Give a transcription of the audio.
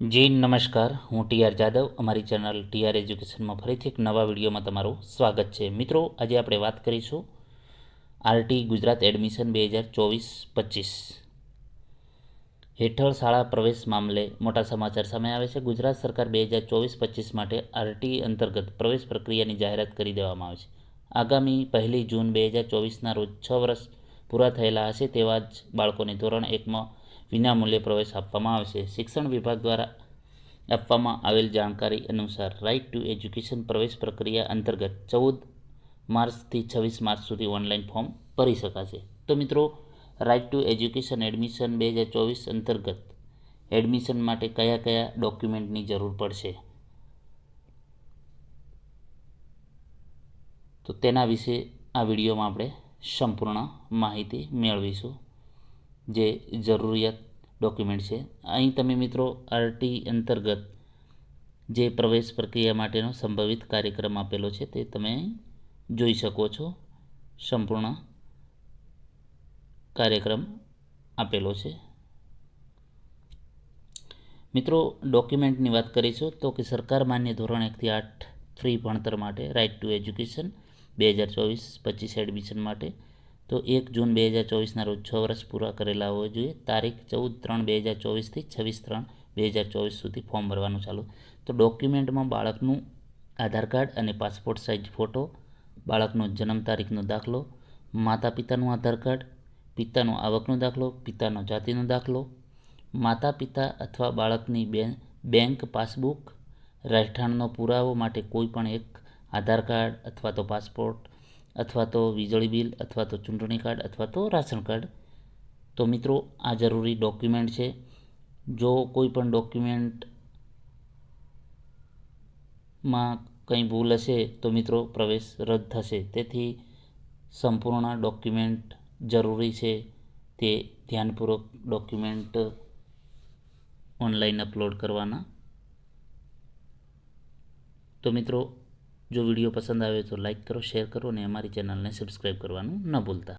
જી, નમસ્કાર. હું ટીઆર જાદવ. અમારી ચેનલ ટીઆર એજ્યુકેશનમાં ફરીથી એક નવા વિડીયોમાં તમારું સ્વાગત છે. મિત્રો, આજે આપણે વાત કરીશું આરટી ગુજરાત એડમિશન બે હજાર ચોવીસ પચીસ. હેઠળ શાળા પ્રવેશ મામલે મોટા સમાચાર સામે આવે છે. ગુજરાત સરકાર બે હજાર ચોવીસ પચીસ માટે આરટી અંતર્ગત પ્રવેશ પ્રક્રિયાની જાહેરાત કરી દેવામાં આવે છે. આગામી પહેલી જૂન બે હજાર ચોવીસના રોજ છ વર્ષ પૂરા થયેલા હશે તેવા જ બાળકોને ધોરણ એકમાં વિનામૂલ્યે પ્રવેશ આપવામાં આવશે. શિક્ષણ વિભાગ દ્વારા આપવામાં આવેલ જાણકારી અનુસાર રાઇટ ટુ એજ્યુકેશન પ્રવેશ પ્રક્રિયા અંતર્ગત ચૌદ માર્ચથી છવ્વીસ માર્ચ સુધી ઓનલાઈન ફોર્મ ભરી શકાશે. તો મિત્રો રાઇટ ટુ એજ્યુકેશન એડમિશન બે હજાર ચોવીસ અંતર્ગત એડમિશન માટે કયા કયા ડોક્યુમેન્ટની જરૂર પડશે? તો તેના વિશે આ વિડીયોમાં આપણે સંપૂર્ણ માહિતી મેળવીશું. જે જરૂરિયાત ડોક્યુમેન્ટ છે. અહીં તમે મિત્રો આરટી અંતર્ગત જે પ્રવેશ પ્રક્રિયા માટેનો સંભવિત કાર્યક્રમ આપેલો છે તે તમે જોઈ શકો છો. સંપૂર્ણ કાર્યક્રમ આપેલો છે. મિત્રો, ડોક્યુમેન્ટની વાત કરીશું તો કે સરકાર માન્ય ધોરણ એકથી આઠ ફ્રી ભણતર માટે રાઇટ ટુ એજ્યુકેશન બે હજાર ચોવીસ પચીસ એડમિશન માટે. તો એક જૂન બે હજાર ચોવીસના રોજ છ વર્ષ પૂરા કરેલા હોવા જોઈએ. તારીખ ચૌદ ત્રણ બે હજાર ચોવીસથી છવ્વીસ ત્રણ બે હજાર ચોવીસ સુધી ફોર્મ ભરવાનું ચાલુ. તો ડોક્યુમેન્ટમાં બાળકનું આધાર કાર્ડ અને પાસપોર્ટ સાઇઝ ફોટો બાળકનો જન્મ તારીખનો દાખલો માતા પિતાનું આધાર કાર્ડ, પિતાનો આવકનો દાખલો, પિતાનો જાતિનો દાખલો માતા પિતા અથવા બાળકની બેંક પાસબુક રહેઠાણનો પુરાવો માટે કોઈ પણ એક આધાર કાર્ડ અથવા તો પાસપોર્ટ અથવા તો વીજળી બિલ અથવા તો ચૂંટણી કાર્ડ અથવા તો રાશન કાર્ડ. તો મિત્રો, આ જરૂરી ડોક્યુમેન્ટ છે. જો કોઈ પણ ડોક્યુમેન્ટમાં કંઈ ભૂલ હશે, તો મિત્રો પ્રવેશ રદ થશે. તેથી સંપૂર્ણ ડોક્યુમેન્ટ જરૂરી છે તે ધ્યાનપૂર્વક ડોક્યુમેન્ટ ઓનલાઈન અપલોડ કરવાના. તો મિત્રો જો વીડિયો પસંદ આવે તો લાઇક કરો, શેર કરો અને અમારી ચેનલને સબસ્ક્રાઈબ કરવાનું ન ભૂલતા.